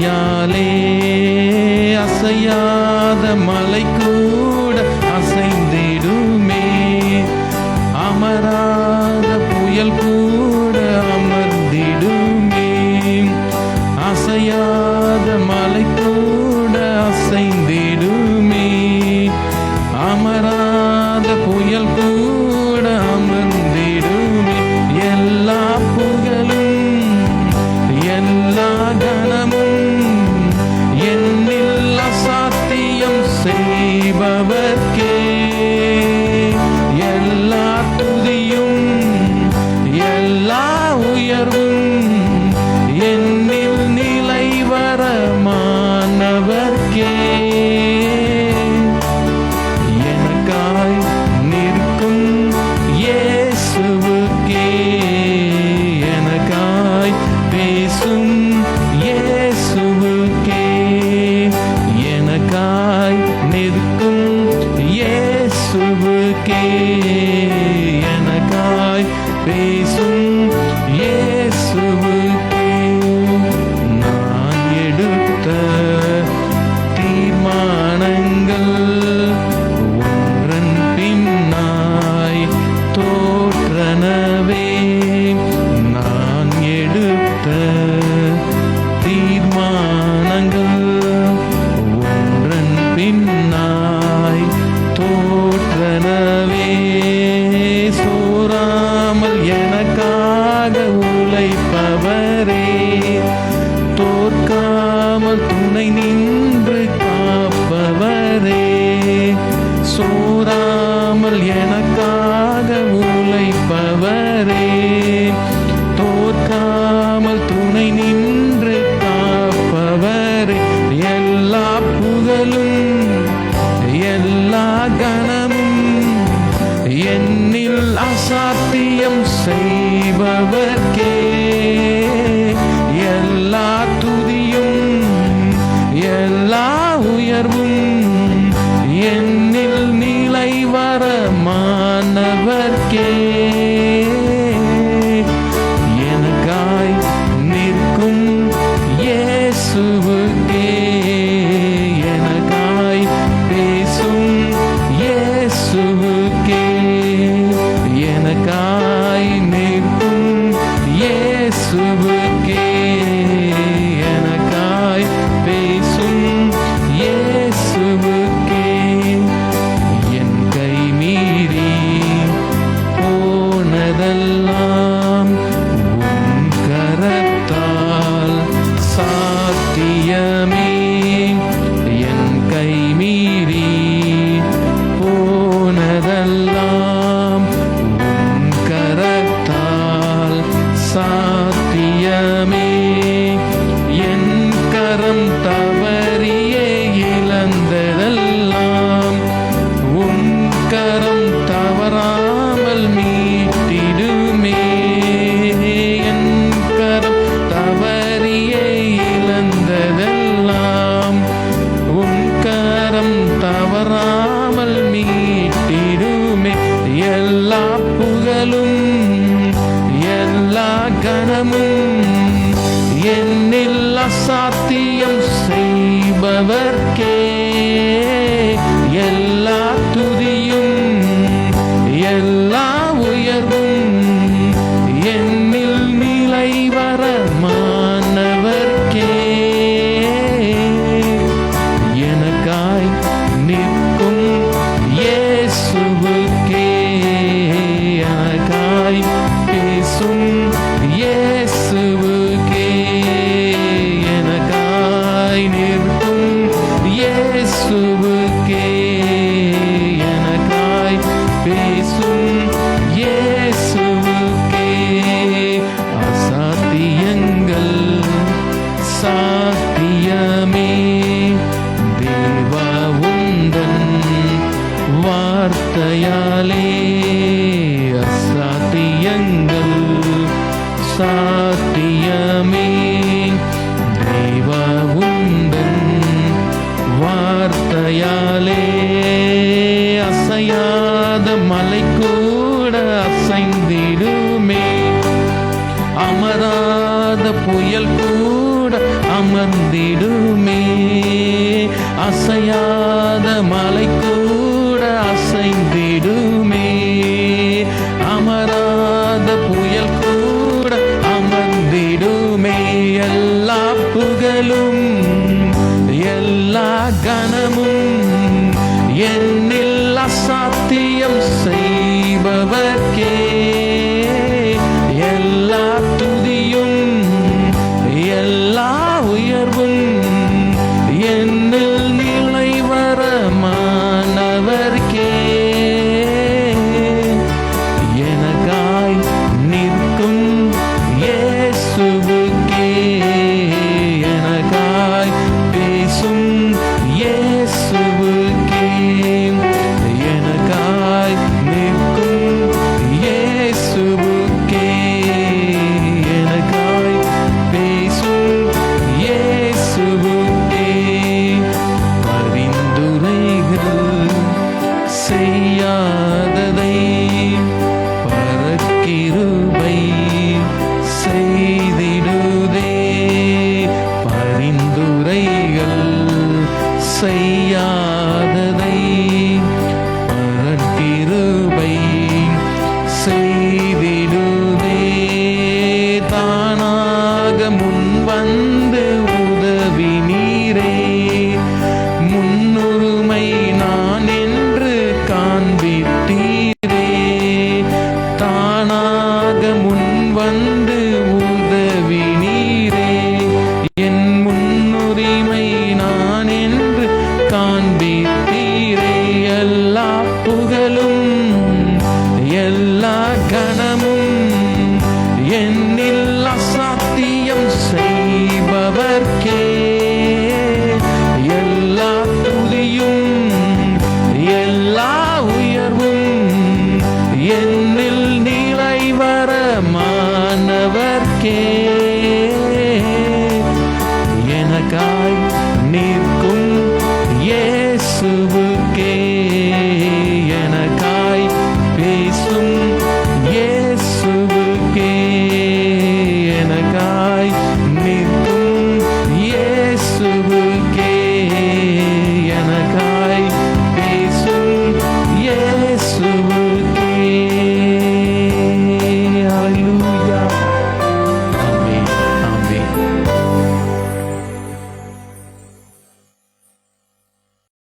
கருணையாலே அசையாத மலை கூட அசைந்திடுமே. அமராத புயல் கூட அமர்ந்திடுமே. அசையாத மலை கூட அசைந்திடுமே. அமராத புயல் கூட இயேசுவுக்கே எனக்காய் Cristo. செய்பவர்க்கே. super saber que கருணையாலே அசாத்தியங்கள் சாத்தியமே. தெய்வ உந்தன் வார்த்தையாலே அசையாத மலை கூட அசைந்திடுமே. அமராத புயல் கூட அமர்ந்திடுமே. அசையாத மலை கூட வந்து